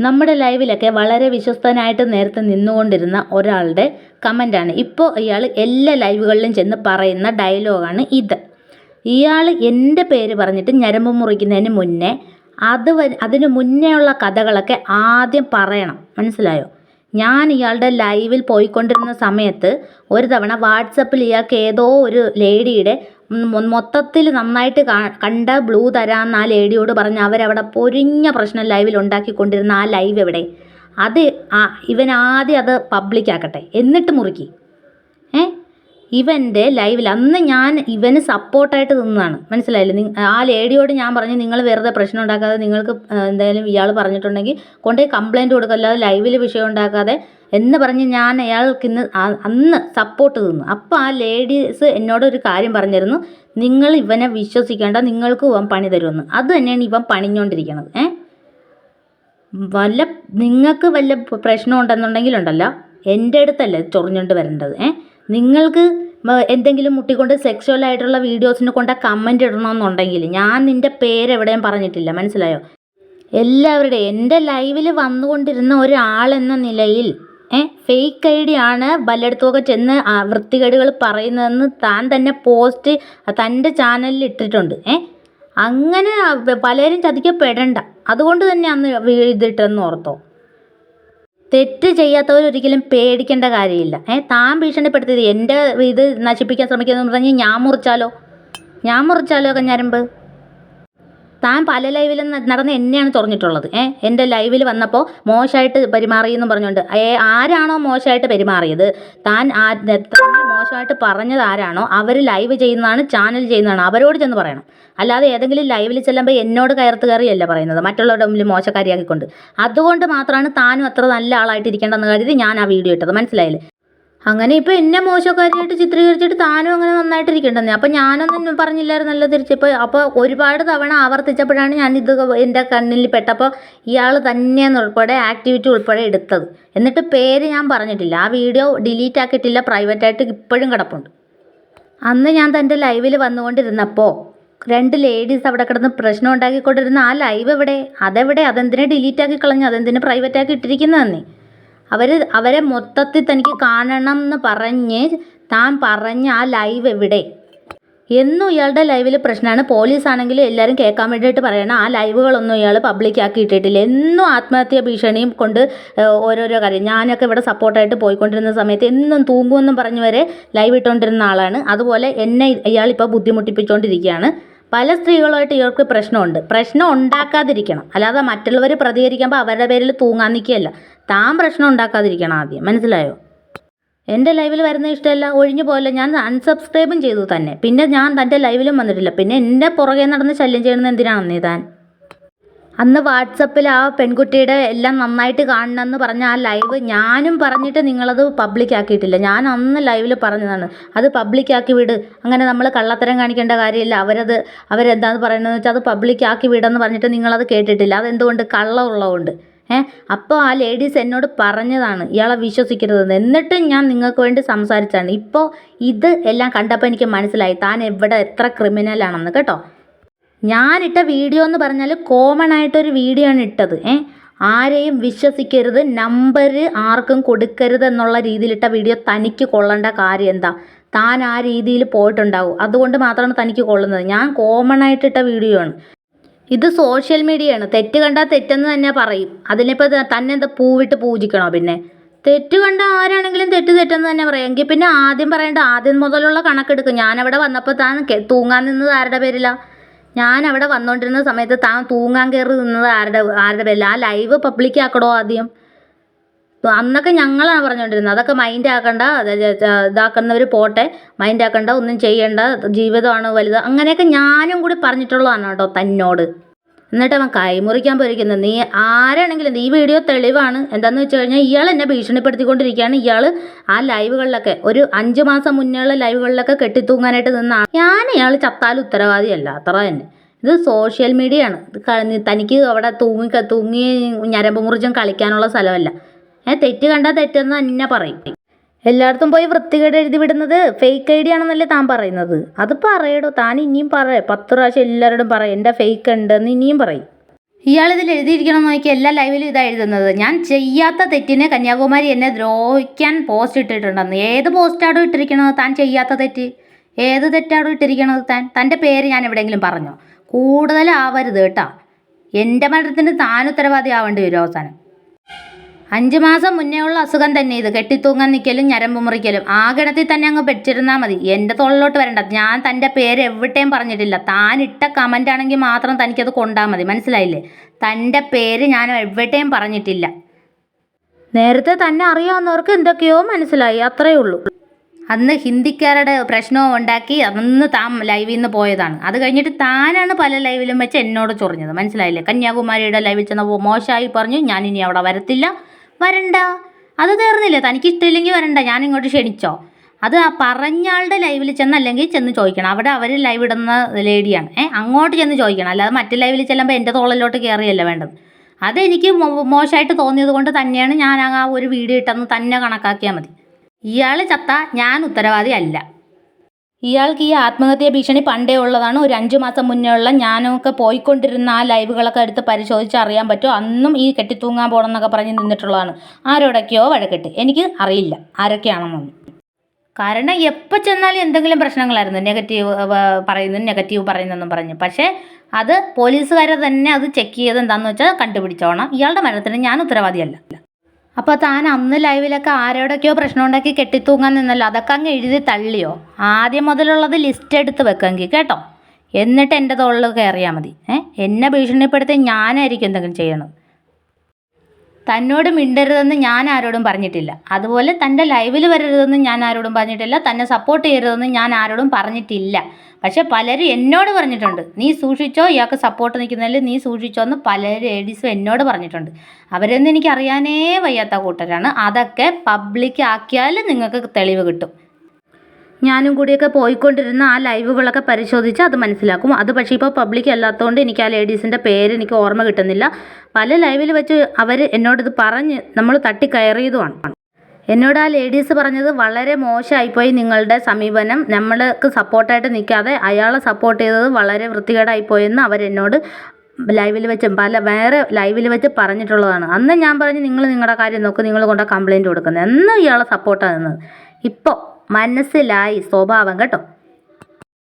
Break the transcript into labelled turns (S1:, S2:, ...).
S1: നമ്മുടെ ലൈവിലൊക്കെ വളരെ വിശ്വസ്തനായിട്ട് നേരത്തെ നിന്നുകൊണ്ടിരുന്ന ഒരാളുടെ കമന്റാണ്. ഇപ്പോൾ ഇയാൾ എല്ലാ ലൈവുകളിലും ചെന്ന് പറയുന്ന ഡയലോഗാണ് ഇത്. ഇയാൾ എന്റെ പേര് പറഞ്ഞിട്ട് ഞരമ്പ് മുറിക്കുന്നതിന് മുന്നേ അത് അതിന് മുന്നേ ഉള്ള കഥകളൊക്കെ ആദ്യം പറയണം. മനസ്സിലായോ? ഞാൻ ഇയാളുടെ ലൈവിൽ പോയിക്കൊണ്ടിരുന്ന സമയത്ത് ഒരു തവണ വാട്സപ്പിൽ ഇയാൾക്ക് ഏതോ ഒരു ലേഡിയുടെ മൊത്തത്തിൽ നന്നായിട്ട് കണ്ട ബ്ലൂ തരാമെന്ന് ആ ലേഡിയോട് പറഞ്ഞ് അവരവിടെ പൊരിഞ്ഞ പ്രശ്നം ലൈവിൽ ഉണ്ടാക്കിക്കൊണ്ടിരുന്ന ആ ലൈവ് എവിടെ? അത് ആ ഇവൻ ആദ്യം അത് പബ്ലിക്കാക്കട്ടെ എന്നിട്ട് മുറുക്കി. ഏ? ഇവന്റെ ലൈവിൽ അന്ന് ഞാൻ ഇവന് സപ്പോർട്ടായിട്ട് നിന്നതാണ്. മനസ്സിലായില്ലേ? ആ ലേഡിയോട് ഞാൻ പറഞ്ഞു നിങ്ങൾ വെറുതെ പ്രശ്നം ഉണ്ടാക്കാതെ നിങ്ങൾക്ക് എന്തായാലും ഇയാൾ പറഞ്ഞിട്ടുണ്ടെങ്കിൽ കൊണ്ടുപോയി കംപ്ലയിന്റ് കൊടുക്കുക അല്ലാതെ ലൈവിൽ വിഷയം ഉണ്ടാക്കാതെ എന്ന് പറഞ്ഞ് ഞാൻ അയാൾക്ക് ഇന്ന് അന്ന് സപ്പോർട്ട് തന്നു. അപ്പോൾ ആ ലേഡീസ് എന്നോട് ഒരു കാര്യം പറഞ്ഞിരുന്നു. നിങ്ങൾ ഇവനെ വിശ്വസിക്കേണ്ട നിങ്ങൾക്ക് ഇവൻ പണി തരുമെന്ന്. അത് തന്നെയാണ് ഇവൻ പണിഞ്ഞുകൊണ്ടിരിക്കുന്നത് ഏ? വല്ല നിങ്ങൾക്ക് വല്ല പ്രശ്നം ഉണ്ടെന്നുണ്ടെങ്കിലുണ്ടല്ലോ എന്റെ അടുത്തല്ല ചൊറിഞ്ഞുകൊണ്ട് വരേണ്ടത്. ഏ? നിങ്ങൾക്ക് എന്തെങ്കിലും മുട്ടിക്കൊണ്ട് സെക്ഷുവൽ ആയിട്ടുള്ള വീഡിയോസിനെ കൊണ്ട് കമന്റ് ഇടണമെന്നുണ്ടെങ്കിൽ ഞാൻ നിന്റെ പേരെവിടെയും പറഞ്ഞിട്ടില്ല. മനസ്സിലായോ? എല്ലാവരുടെയും. എന്റെ ലൈവിൽ വന്നുകൊണ്ടിരുന്ന ഒരാളെന്ന നിലയിൽ ഫേക്ക് ഐ ഡി ആണ് വല്ലയിടത്തുമൊക്കെ ചെന്ന് വൃത്തികേടുകൾ പറയുന്നതെന്ന് താൻ തന്നെ പോസ്റ്റ് തന്റെ ചാനലിൽ ഇട്ടിട്ടുണ്ട്. അങ്ങനെ പലരും ചതിക്കപ്പെടണ്ട. അതുകൊണ്ട് തന്നെ അന്ന് ഇതിട്ടെന്ന് ഓർത്തോ. തെറ്റ് ചെയ്യാത്തവർ ഒരിക്കലും പേടിക്കേണ്ട കാര്യമില്ല. ഏ താൻ ഭീഷണിപ്പെടുത്തിയത് എന്റെ ഇത് നശിപ്പിക്കാൻ ശ്രമിക്കുന്നതെന്ന് പറഞ്ഞ് ഞാൻ മുറിച്ചാലോ? ഞാൻ മുറിച്ചാലോ കഞ്ഞാരമ്പ്? താൻ പല ലൈവിലും നടന്ന് എന്നെയാണ് തുറഞ്ഞിട്ടുള്ളത് ഏ എന്റെ ലൈവിൽ വന്നപ്പോൾ മോശമായിട്ട് പെരുമാറി എന്ന് പറഞ്ഞുകൊണ്ട് ഏ ആരാണോ മോശമായിട്ട് പെരുമാറിയത്? താൻ ആ മോശമായിട്ട് പറഞ്ഞത് ആരാണോ? അവർ ലൈവ് ചെയ്യുന്നതാണ് ചാനൽ ചെയ്യുന്നതാണ്. അവരോട് ചെന്ന് പറയണം. അല്ലാതെ ഏതെങ്കിലും ലൈവിൽ ചെല്ലുമ്പോൾ എന്നോട് കയർത്ത് കയറിയല്ല പറയുന്നത്. മറ്റുള്ളവരുടെ മുമ്പിൽ മോശക്കാരിയാക്കിക്കൊണ്ട്. അതുകൊണ്ട് മാത്രമാണ് താനും അത്ര നല്ല ആളായിട്ട് ഇരിക്കേണ്ടെന്ന് കരുതി ഞാൻ ആ വീഡിയോ ഇട്ടത്. മനസ്സിലായില്ലേ? അങ്ങനെ ഇപ്പോൾ എന്നെ മോശക്കാരിയായിട്ട് ചിത്രീകരിച്ചിട്ട് താനും അങ്ങനെ നന്നായിട്ട് ഇരിക്കണ്ടെന്നേ അപ്പം ഞാനൊന്നും പറഞ്ഞില്ലായിരുന്നല്ലോ തിരിച്ചിപ്പോൾ അപ്പോൾ ഒരുപാട് തവണ ആവർത്തിച്ചപ്പോഴാണ് ഞാൻ ഇത് എന്റെ കണ്ണിൽ പെട്ടപ്പോൾ ഇയാൾ തന്നെയെന്ന് ഉൾപ്പെടെ ആക്ടിവിറ്റി ഉൾപ്പെടെ എടുത്തത്. എന്നിട്ട് പേര് ഞാൻ പറഞ്ഞിട്ടില്ല. ആ വീഡിയോ ഡിലീറ്റ് ആക്കിയിട്ടില്ല പ്രൈവറ്റ് ആയിട്ട് ഇപ്പോഴും കിടപ്പുണ്ട്. അന്ന് ഞാൻ തന്റെ ലൈവിൽ വന്നുകൊണ്ടിരുന്നപ്പോൾ രണ്ട് ലേഡീസ് അവിടെ കിടന്ന് പ്രശ്നം ഉണ്ടാക്കിക്കൊണ്ടിരുന്ന ആ ലൈവ് എവിടെ? അതെവിടെ? അതെന്തിനെ ഡിലീറ്റ് ആക്കി കളഞ്ഞു? അതെന്തിനെ പ്രൈവറ്റ് ആക്കി ഇട്ടിരിക്കുന്നതെന്നേ? അവർ അവരെ മൊത്തത്തിൽ തനിക്ക് കാണണം എന്ന് പറഞ്ഞ് താൻ പറഞ്ഞ ആ ലൈവ് എവിടെ? എന്നും ഇയാളുടെ ലൈവിൽ പ്രശ്നമാണ് പോലീസ് ആണെങ്കിലും എല്ലാവരും കേൾക്കാൻ വേണ്ടിയിട്ട് പറയണം. ആ ലൈവുകളൊന്നും ഇയാൾ പബ്ലിക്കാക്കി ഇട്ടിട്ടില്ല. എന്നും ആത്മഹത്യ ഭീഷണിയും കൊണ്ട് ഓരോരോ കാര്യം. ഞാനൊക്കെ ഇവിടെ സപ്പോർട്ടായിട്ട് പോയിക്കൊണ്ടിരുന്ന സമയത്ത് എന്നും തൂങ്ങുമെന്നും പറഞ്ഞു വരെ ലൈവ് ഇട്ടുകൊണ്ടിരുന്ന ആളാണ്. അതുപോലെ എന്നെ ഇയാളിപ്പോൾ ബുദ്ധിമുട്ടിപ്പിച്ചുകൊണ്ടിരിക്കുകയാണ് പല സ്ത്രീകളുമായിട്ട് ഇയാൾക്ക് പ്രശ്നമുണ്ട്. പ്രശ്നം ഉണ്ടാക്കാതിരിക്കണം. അല്ലാതെ മറ്റുള്ളവർ പ്രതികരിക്കുമ്പോൾ അവരുടെ പേരിൽ തൂങ്ങാൻ നിൽക്കുകയല്ല താൻ പ്രശ്നം ഉണ്ടാക്കാതിരിക്കണം ആദ്യം. മനസ്സിലായോ? എന്റെ ലൈവിൽ വരുന്ന ഇഷ്ടമല്ല ഒഴിഞ്ഞു പോകല്ല ഞാൻ അൺസബ്സ്ക്രൈബും ചെയ്തു തന്നെ. പിന്നെ ഞാൻ തന്റെ ലൈവിലും വന്നിട്ടില്ല. പിന്നെ എന്റെ പുറകെ നടന്ന് ശല്യം ചെയ്യുന്നത് എന്തിനാണ് നീ താൻ? അന്ന് വാട്സപ്പിൽ ആ പെൺകുട്ടിയുടെ എല്ലാം നന്നായിട്ട് കാണണമെന്ന് പറഞ്ഞ ആ ലൈവ് ഞാനും പറഞ്ഞിട്ട് നിങ്ങളത് പബ്ലിക് ആക്കിയിട്ടില്ല. ഞാൻ അന്ന് ലൈവിൽ പറഞ്ഞതാണ് അത് പബ്ലിക് ആക്കി വിട്. അങ്ങനെ നമ്മൾ കള്ളത്തരം കാണിക്കേണ്ട കാര്യമില്ല. അവരത് അവരെന്താന്ന് പറയുന്നത് വെച്ചാൽ അത് പബ്ലിക് ആക്കി വിടെന്ന് പറഞ്ഞിട്ട് നിങ്ങളത് കേട്ടിട്ടില്ല. അതെന്തുകൊണ്ട്? കള്ളമുള്ളതുകൊണ്ട് ഏ അപ്പോൾ ആ ലേഡീസ് എന്നോട് പറഞ്ഞതാണ് ഇയാളെ വിശ്വസിക്കരുതെന്ന്. എന്നിട്ടും ഞാൻ നിങ്ങൾക്ക് വേണ്ടി സംസാരിച്ചാണ്. ഇപ്പോൾ ഇത് എല്ലാം കണ്ടപ്പോൾ എനിക്ക് മനസ്സിലായി താൻ എവിടെ എത്ര ക്രിമിനലാണെന്ന് കേട്ടോ? ഞാനിട്ട വീഡിയോ എന്ന് പറഞ്ഞാൽ കോമൺ ആയിട്ടൊരു വീഡിയോ ആണ് ഇട്ടത്. ഏ? ആരെയും വിശ്വസിക്കരുത് നമ്പർ ആർക്കും കൊടുക്കരുത് എന്നുള്ള രീതിയിലിട്ട വീഡിയോ തനിക്ക് കൊള്ളേണ്ട കാര്യം എന്താ? താൻ ആ രീതിയിൽ പോയിട്ടുണ്ടാവും. അതുകൊണ്ട് മാത്രമാണ് തനിക്ക് കൊള്ളുന്നത്. ഞാൻ കോമൺ ആയിട്ടിട്ട വീഡിയോ ആണ് ഇത് സോഷ്യൽ മീഡിയ ആണ്. തെറ്റ് കണ്ടാൽ തെറ്റെന്ന് തന്നെ പറയും. അതിനിപ്പോൾ തന്നെ എന്താ പൂവിട്ട് പൂജിക്കണോ പിന്നെ? തെറ്റ് കണ്ട ആരാണെങ്കിലും തെറ്റ് തെറ്റെന്ന് തന്നെ പറയാം. എങ്കിൽ പിന്നെ ആദ്യം പറയേണ്ട ആദ്യം മുതലുള്ള കണക്കെടുക്കും. ഞാനവിടെ വന്നപ്പോൾ താൻ തൂങ്ങാൻ നിന്നത് ആരുടെ പേരിലാ? ഞാൻ അവിടെ വന്നുകൊണ്ടിരുന്ന സമയത്ത് താൻ തൂങ്ങാൻ കയറി നിന്നത് ആരുടെ ആരുടെ പേരിൽ ആ ലൈവ് പബ്ലിക് ആക്കടോ ആദ്യം. അന്നൊക്കെ ഞങ്ങളാണ് പറഞ്ഞുകൊണ്ടിരുന്നത് അതൊക്കെ മൈൻഡ് ആക്കണ്ട ഇതാക്കുന്നവർ പോട്ടെ. മൈൻഡ് ആക്കണ്ട ഒന്നും ചെയ്യണ്ട ജീവിതമാണ് വലുത്. അങ്ങനെയൊക്കെ ഞാനും കൂടി പറഞ്ഞിട്ടുള്ളതാണ് കേട്ടോ തന്നോട്. എന്നിട്ട് അവൻ കൈമുറിക്കാൻ പോയിരിക്കുന്നത് നീ ആരാണെങ്കിലും ഈ വീഡിയോ തെളിവാണ്. എന്താന്ന് വെച്ച് കഴിഞ്ഞാൽ ഇയാൾ എന്നെ ഭീഷണിപ്പെടുത്തിക്കൊണ്ടിരിക്കുകയാണ്. ഇയാൾ ആ ലൈവുകളിലൊക്കെ ഒരു അഞ്ച് മാസം മുന്നേയുള്ള ലൈവുകളിലൊക്കെ കെട്ടിത്തൂങ്ങാനായിട്ട് നിന്നാണ്. ഞാൻ ഇയാൾ ചത്താൽ ഉത്തരവാദിയല്ല. അത്ര തന്നെ. ഇത് സോഷ്യൽ മീഡിയയാണ്. ഇത് തനിക്ക് അവിടെ തൂങ്ങി തൂങ്ങി ഞരമ്പ് മുറിച്ചും കളിക്കാനുള്ള സ്ഥലമല്ല. ഏ തെറ്റ് കണ്ടാൽ തെറ്റെന്ന് തന്നെ പറയും. എല്ലായിടത്തും പോയി വൃത്തികേട് എഴുതി വിടുന്നത് ഫേക്ക് ഐ ഡി ആണെന്നല്ലേ താൻ പറയുന്നത്. അത് പറയടോ താൻ ഇനിയും പറ. പത്ത് പ്രാവശ്യം എല്ലാവരോടും പറ എന്റെ ഫേക്ക് ഉണ്ടെന്ന് ഇനിയും പറയും ഇയാളിതിൽ എഴുതിയിരിക്കണം നോക്കി എല്ലാ ലൈവിലും ഇതാ എഴുതുന്നത്. ഞാൻ ചെയ്യാത്ത തെറ്റിനെ കന്യാകുമാരി എന്നെ ദ്രോഹിക്കാൻ പോസ്റ്റ് ഇട്ടിട്ടുണ്ടെന്ന് ഏത് പോസ്റ്റാണോ ഇട്ടിരിക്കണത് താൻ ചെയ്യാത്ത തെറ്റ്? ഏത് തെറ്റാണോ ഇട്ടിരിക്കണത് താൻ? തന്റെ പേര് ഞാൻ എവിടെയെങ്കിലും പറഞ്ഞോ? കൂടുതലാവരുത് കേട്ടോ. എന്റെ മരണത്തിന് താൻ ഉത്തരവാദി ആവേണ്ടി വരും അവസാനം. അഞ്ച് മാസം മുന്നേ ഉള്ള അസുഖം തന്നെ ഇത്. കെട്ടിത്തൂങ്ങാൻ നിൽക്കലും ഞരമ്പ് മുറിക്കലും. ആ ഗണത്തിൽ തന്നെ അങ്ങ് പെടിച്ചിരുന്നാൽ മതി. എന്റെ തൊള്ളിലോട്ട് വരണ്ട. ഞാൻ തന്റെ പേര് എവിടെയും പറഞ്ഞിട്ടില്ല. താൻ ഇട്ട കമന്റ് ആണെങ്കിൽ മാത്രം തനിക്കത് കൊണ്ടാൽ മതി. മനസ്സിലായില്ലേ? തന്റെ പേര് ഞാൻ എവിടെയും പറഞ്ഞിട്ടില്ല. നേരത്തെ തന്നെ അറിയാവുന്നവർക്ക് എന്തൊക്കെയോ മനസ്സിലായി. അത്രയേ ഉള്ളൂ. അന്ന് ഹിന്ദിക്കാരുടെ പ്രശ്നവും ഉണ്ടാക്കി അന്ന് താൻ ലൈവിൽ നിന്ന് പോയതാണ്. അത് കഴിഞ്ഞിട്ട് താനാണ് പല ലൈവിലും വെച്ച് എന്നോട് ചൊറിഞ്ഞത്. മനസ്സിലായില്ലേ? കന്യാകുമാരിയുടെ ലൈവിൽ ചെന്ന മോശമായി പറഞ്ഞു. ഞാൻ ഇനി അവിടെ വരത്തില്ല. വരണ്ട. അത് തീർന്നില്ല. തനിക്ക് ഇഷ്ടമില്ലെങ്കിൽ വരണ്ട. ഞാൻ ഇങ്ങോട്ട് ക്ഷണിച്ചോ. അത് ആ പറഞ്ഞയാളുടെ ലൈവിൽ ചെന്ന് അല്ലെങ്കിൽ ചെന്ന് ചോദിക്കണം. അവിടെ അവർ ലൈവ് ഇടുന്ന ലേഡിയാണ്. ഏ അങ്ങോട്ട് ചെന്ന് ചോദിക്കണം. അല്ലാതെ മറ്റു ലൈവിൽ ചെല്ലുമ്പോൾ എന്റെ തോളിലോട്ട് കയറിയല്ല വേണ്ടത്. അതെനിക്ക് മോശമായിട്ട് തോന്നിയത് കൊണ്ട് തന്നെയാണ് ഞാൻ ആ ഒരു വീഡിയോ ഇട്ടെന്ന് തന്നെ കണക്കാക്കിയാൽ മതി. ഇയാൾ ചത്ത ഞാൻ ഉത്തരവാദി അല്ല. ഇയാൾക്ക് ഈ ആത്മഹത്യാ ഭീഷണി പണ്ടേ ഉള്ളതാണ്. ഒരു അഞ്ച് മാസം മുന്നേ ഉള്ള ഞാനൊക്കെ പോയിക്കൊണ്ടിരുന്ന ആ ലൈവുകളൊക്കെ എടുത്ത് പരിശോധിച്ച് അറിയാൻ പറ്റും അന്നും ഈ കെട്ടിത്തൂങ്ങാൻ പോകണം എന്നൊക്കെ പറഞ്ഞ് നിന്നിട്ടുള്ളതാണ്. ആരോടൊക്കെയോ വഴക്കെട്ട്. എനിക്ക് അറിയില്ല. ആരൊക്കെയാണെന്നൊന്നും. കാരണം എപ്പോൾ ചെന്നാലും എന്തെങ്കിലും പ്രശ്നങ്ങളായിരുന്നു. നെഗറ്റീവ് പറയുന്നു നെഗറ്റീവ് പറയുന്നതെന്നും പറഞ്ഞു. പക്ഷേ അത് പോലീസുകാരെ തന്നെ അത് ചെക്ക് ചെയ്ത് എന്താണെന്ന് വെച്ചാൽ കണ്ടുപിടിച്ചോണം. ഇയാളുടെ മരണത്തിന് ഞാൻ ഉത്തരവാദിയല്ല. അപ്പോൾ താൻ അന്ന് ലൈവിലൊക്കെ ആരോടൊക്കെയോ പ്രശ്നം ഉണ്ടാക്കി കെട്ടിത്തൂങ്ങാൻ നിന്നല്ലോ. അതൊക്കെ അങ്ങ് എഴുതി തള്ളിയോ? ആദ്യം മുതലുള്ളത് ലിസ്റ്റ് എടുത്ത് വെക്കുമെങ്കിൽ കേട്ടോ. എന്നിട്ട് എന്റെ തോളിൽ കയറിയാൽ മതി. എന്നെ ഭീഷണിപ്പെടുത്തി ഞാനായിരിക്കും എന്തെങ്കിലും ചെയ്യണത്. തന്നോട് മിണ്ടരുതെന്ന് ഞാൻ ആരോടും പറഞ്ഞിട്ടില്ല. അതുപോലെ തന്റെ ലൈവിൽ വരരുതെന്ന് ഞാൻ ആരോടും പറഞ്ഞിട്ടില്ല. തന്നെ സപ്പോർട്ട് ചെയ്യരുതെന്ന് ഞാൻ ആരോടും പറഞ്ഞിട്ടില്ല. പക്ഷെ പലരും എന്നോട് പറഞ്ഞിട്ടുണ്ട്. നീ സൂക്ഷിച്ചോ? ഇയാൾക്ക് സപ്പോർട്ട് നിൽക്കുന്നതിൽ നീ സൂക്ഷിച്ചോ? എന്ന് പല ലേഡീസും എന്നോട് പറഞ്ഞിട്ടുണ്ട്. അവരൊന്നും എനിക്ക് അറിയാനേ വയ്യാത്ത കൂട്ടരാണ്. അതൊക്കെ പബ്ലിക് ആക്കിയാൽ നിങ്ങൾക്ക് തെളിവ് കിട്ടും. ഞാനും കൂടിയൊക്കെ പോയിക്കൊണ്ടിരുന്ന ആ ലൈവുകളൊക്കെ പരിശോധിച്ച് അത് മനസ്സിലാക്കും. അത് പക്ഷേ ഇപ്പോൾ പബ്ലിക് അല്ലാത്തതുകൊണ്ട് എനിക്ക് ആ ലേഡീസിന്റെ പേര് എനിക്ക് ഓർമ്മ കിട്ടുന്നില്ല. പല ലൈവിൽ വെച്ച് അവർ എന്നോടിത് പറഞ്ഞ് നമ്മൾ തട്ടിക്കയറിയതുമാണ്. എന്നോട് ആ ലേഡീസ് പറഞ്ഞത് വളരെ മോശമായിപ്പോയി നിങ്ങളുടെ സമീപനം. നമ്മൾക്ക് സപ്പോർട്ടായിട്ട് നിൽക്കാതെ അയാളെ സപ്പോർട്ട് ചെയ്തത് വളരെ വൃത്തികേടായിപ്പോയെന്ന് അവരെന്നോട് ലൈവിൽ വെച്ച് പല വേറെ ലൈവിൽ വെച്ച് പറഞ്ഞിട്ടുള്ളതാണ്. അന്ന് ഞാൻ പറഞ്ഞു നിങ്ങൾ നിങ്ങളുടെ കാര്യം നോക്ക് നിങ്ങൾ കൊണ്ട് കംപ്ലയിന്റ് കൊടുക്കുന്നത് എന്നും. ഇയാളെ സപ്പോർട്ടാണ് നിന്നത് ഇപ്പോൾ മനസ്സിലായി സ്വഭാവം കേട്ടോ.